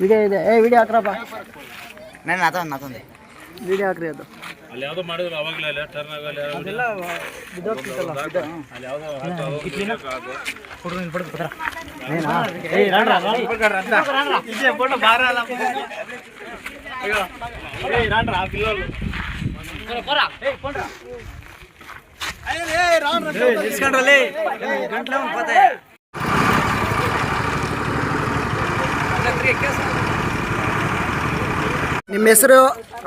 Video ಇದೆ. ಏ video ಹಾಕ್ರಪ್ಪ. ನಾನು ಅದೊಂದು ಮತ್ತೊಂದು ವಿಡಿಯೋ ಹಾಕ್ರಿ ಅದು. ಅಲ್ಲಿ ಯಾವುದೋ ಮಾಡಿದ್ರು ಅವಾಗಲೇ ಅಲ್ಲ ಟರ್ನ್ ಆಗಲ್ಲ ಅದೆಲ್ಲ ಬಿದ್ದೋಗ್ತಿತ್ತಲ್ಲ ಇದು ಅಲ್ಲಿ ಯಾವ್ದೋ ಹಾಕೋ ಅವಾಗ ನಿಲ್ಸ್ಕೊಂಡ್ರಲ್ಲಿ ಗಂಟ್ಲೆ ಒಂದು ಪತೆ ನಿಮ್ಮ ಹೆಸರು,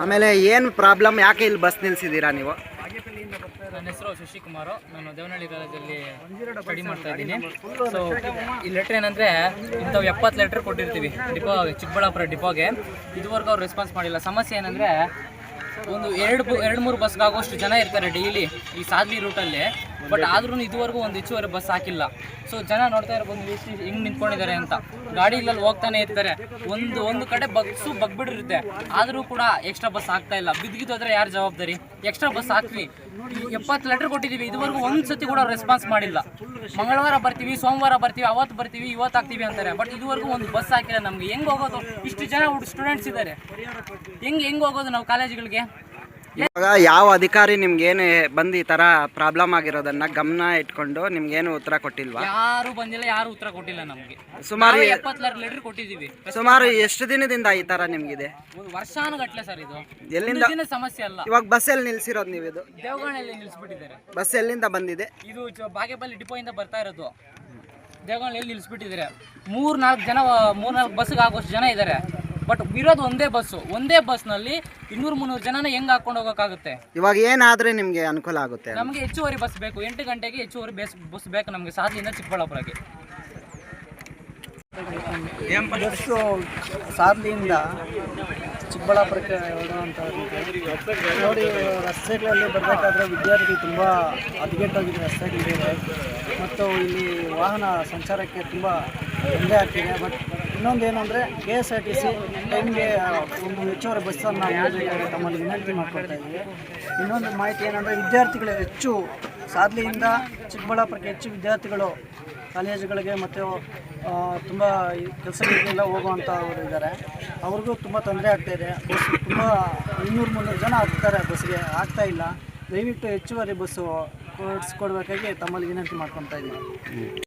ಆಮೇಲೆ ಏನು ಪ್ರಾಬ್ಲಮ್ ಯಾಕೆ ಇಲ್ಲಿ ಬಸ್ ನಿಲ್ಸಿದ್ದೀರಾ ನೀವು? ನನ್ನ ಹೆಸರು ಶಶಿಕುಮಾರ್ ನಾನು ದೇವನಹಳ್ಳಿ ಕಾಲೇಜಲ್ಲಿ ಸ್ಟಡಿ ಮಾಡ್ತಾ ಇದ್ದೀನಿ. ಸೊ ಈ ಲೆಟ್ರ್ ಏನಂದರೆ, ಇಂಥವು ಎಪ್ಪತ್ತು ಲೆಟ್ರ್ ಕೊಟ್ಟಿರ್ತೀವಿ. ಡಿಪೋ ಚಿಕ್ಕಬಳ್ಳಾಪುರ ಡಿಪೋಗೆ ಇದುವರೆಗೂ ಅವ್ರು ರೆಸ್ಪಾನ್ಸ್ ಮಾಡಿಲ್ಲ. ಸಮಸ್ಯೆ ಏನಂದರೆ, ಒಂದು ಎರಡು ಎರಡು ಮೂರು ಬಸ್ಗಾಗುವಷ್ಟು ಜನ ಇರ್ತಾರೆ ಡೈಲಿ ಈ ಸಾದ್ಲಿ ರೂಟಲ್ಲಿ ಬಟ್ ಆದ್ರೂ ಇದುವರೆಗೂ ಒಂದು ಹೆಚ್ಚುವರಿ ಬಸ್ ಹಾಕಿಲ್ಲ. ಸೊ ಜನ ನೋಡ್ತಾ ಇರ್ಬೋದು ಎಷ್ಟು ಹಿಂಗೆ ನಿಂತ್ಕೊಂಡಿದ್ದಾರೆ ಅಂತ. ಗಾಡಿ ಇಲ್ಲಲ್ಲಿ ಹೋಗ್ತಾನೆ ಇರ್ತಾರೆ. ಒಂದು ಒಂದು ಕಡೆ ಬಸ್ಸು ಬಗ್ಬಿಡಿರುತ್ತೆ. ಆದರೂ ಕೂಡ ಎಕ್ಸ್ಟ್ರಾ ಬಸ್ ಆಗ್ತಾ ಇಲ್ಲ. ಬಿದ್ದಿದ್ದೋದ್ರೆ ಯಾರು ಜವಾಬ್ದಾರಿ? ಎಕ್ಸ್ಟ್ರಾ ಬಸ್ ಹಾಕ್ರಿ ಎಪ್ಪತ್ತು ಲೆಟರ್ ಕೊಟ್ಟಿದ್ದೀವಿ ಇದುವರೆಗೂ ಒಂದು ಸತಿ ಕೂಡ ರೆಸ್ಪಾನ್ಸ್ ಮಾಡಿಲ್ಲ. ಮಂಗಳವಾರ ಬರ್ತೀವಿ, ಸೋಮವಾರ ಬರ್ತೀವಿ, ಅವತ್ತು ಬರ್ತೀವಿ, ಇವತ್ತು ಹಾಕ್ತೀವಿ ಅಂತಾರೆ. ಬಟ್ ಇದುವರೆಗೂ ಒಂದು ಬಸ್ ಹಾಕಿಲ್ಲ ನಮಗೆ. ಹೆಂಗೆ ಹೋಗೋದು? ಇಷ್ಟು ಜನ ಸ್ಟೂಡೆಂಟ್ಸ್ ಇದ್ದಾರೆ. ಹೆಂಗೆ ಹೆಂಗೆ ಹೋಗೋದು ನಾವು ಕಾಲೇಜ್ಗಳಿಗೆ ಇವಾಗ ಯಾವ ಅಧಿಕಾರಿ ನಿಮ್ಗೇನು ಬಂದು ಈ ತರ ಪ್ರಾಬ್ಲಮ್ ಆಗಿರೋದನ್ನ ಗಮನ ಇಟ್ಕೊಂಡು ನಿಮ್ಗೇನು ಉತ್ತರ ಕೊಟ್ಟಿಲ್ವಾ? ಯಾರು ಬಂದಿಲ್ಲ ಯಾರು ಉತ್ತರ ಕೊಟ್ಟಿಲ್ಲ ನಮಗೆ. ಸುಮಾರು ಎಪ್ಪತ್ತು ಲೆಟರ್ ಕೊಟ್ಟಿದೀವಿ ಸುಮಾರು ಎಷ್ಟು ದಿನದಿಂದ ಈ ತರ ನಿಮ್ಗಿದೆ? ಒಂದು ವರ್ಷಾನುಗಟ್ಲೆ ಸರ್ ಇದು. ಎಲ್ಲಿಂದ? ದಿನ ಸಮಸ್ಯೆ ಅಲ್ಲ. ಇವಾಗ ಬಸ್ಸಲ್ಲಿ ನಿಲ್ಸಿರೋದು ನೀವು ಇದು ದೇವಗಣಲ್ಲಿ ನಿಲ್ಸ್ಬಿಟ್ಟಿದ್ದಾರೆ. ಬಸ್ ಎಲ್ಲಿಂದ ಬಂದಿದೆ? ಇದು ಚ- ಬಾಗೇಪಲ್ಲಿ ಇಂದ ಬರ್ತಾ ಇರೋದು. ದೇವಗಣಲ್ಲಿ ನಿಲ್ಲಿಸ್ಬಿಟ್ಟಿದ್ದಾರೆ ಮೂರು ನಾಲ್ಕು ಜನ ಮೂರು ನಾಲ್ಕು ಬಸ್ಸಿಗೆ ಆಗೋಷ್ಟು ಜನ ಇದ್ದಾರೆ. ಬಟ್ ಇರೋದು ಒಂದೇ ಬಸ್ಸು. ಒಂದೇ ಬಸ್ನಲ್ಲಿ ಇನ್ನೂರು ಮುನ್ನೂರು ಜನನ ಹೆಂಗ್ ಹಾಕೊಂಡು ಹೋಗೋಕ್ಕಾಗುತ್ತೆ? ಇವಾಗ ಏನಾದ್ರೆ ನಿಮ್ಗೆ ಅನುಕೂಲ ಆಗುತ್ತೆ ನಮಗೆ ಹೆಚ್ಚುವರಿ ಬಸ್ ಬೇಕು. ಎಂಟು ಗಂಟೆಗೆ ಹೆಚ್ಚುವರಿ ಬೇಸ್ ಬಸ್ ಬೇಕು ನಮಗೆ. ಸಾಲಿಯಿಂದ ಚಿಕ್ಕಬಳ್ಳಾಪುರಕ್ಕೆ. ಬಸ್ಸು ಸಾರ್ಲಿಯಿಂದ ಚಿಕ್ಕಬಳ್ಳಾಪುರಕ್ಕೆ ಹೊರಡುವಂಥ ನೋಡಿ ರಸ್ತೆಗಳಲ್ಲಿ ಬರಬೇಕಾದ್ರೆ ವಿದ್ಯಾರ್ಥಿಗಳು ತುಂಬ ಹದಗೆಟ್ಟೋಗಿದೆ ರಸ್ತೆಗಳಿದೆ ಮತ್ತು ಇಲ್ಲಿ ವಾಹನ ಸಂಚಾರಕ್ಕೆ ತುಂಬ ತೊಂದರೆ ಆಗ್ತಿದೆ. ಬಟ್ ಇನ್ನೊಂದೇನು ಅಂದರೆ K S R T C ಟೈಮ್ಗೆ ಒಂದು ಹೆಚ್ಚುವರಿ ಬಸ್ಸನ್ನು ಹೇಳಬೇಕಾದ್ರೆ ತಮ್ಮಲ್ಲಿ ವಿನಂತಿ ಮಾಡ್ಕೊಳ್ತಾ ಇದ್ದೀವಿ ಇನ್ನೊಂದು ಮಾಹಿತಿ ಏನಂದರೆ ವಿದ್ಯಾರ್ಥಿಗಳು ಹೆಚ್ಚು ಸಾಧನೆಯಿಂದ ಚಿಕ್ಕಬಳ್ಳಾಪುರಕ್ಕೆ ಹೆಚ್ಚು ವಿದ್ಯಾರ್ಥಿಗಳು ಕಾಲೇಜುಗಳಿಗೆ ಮತ್ತು ತುಂಬ ಕೆಲಸಗಳಿಗೆಲ್ಲ ಹೋಗುವಂಥವ್ರು ಇದ್ದಾರೆ. ಅವ್ರಿಗೂ ತುಂಬ ತೊಂದರೆ ಆಗ್ತಾಯಿದೆ ಬಸ್ ತುಂಬ ಇನ್ನೂರು ಮುನ್ನೂರು ಜನ ಆಗ್ತಾರೆ ಬಸ್ಗೆ ಇಲ್ಲ. ದಯವಿಟ್ಟು ಹೆಚ್ಚುವರಿ ಬಸ್ಸು ಕೊಡಿಸ್ಕೊಡ್ಬೇಕಾಗಿ ತಮ್ಮಲ್ಲಿ ವಿನಂತಿ ಮಾಡ್ಕೊತಾ ಇದ್ದೀನಿ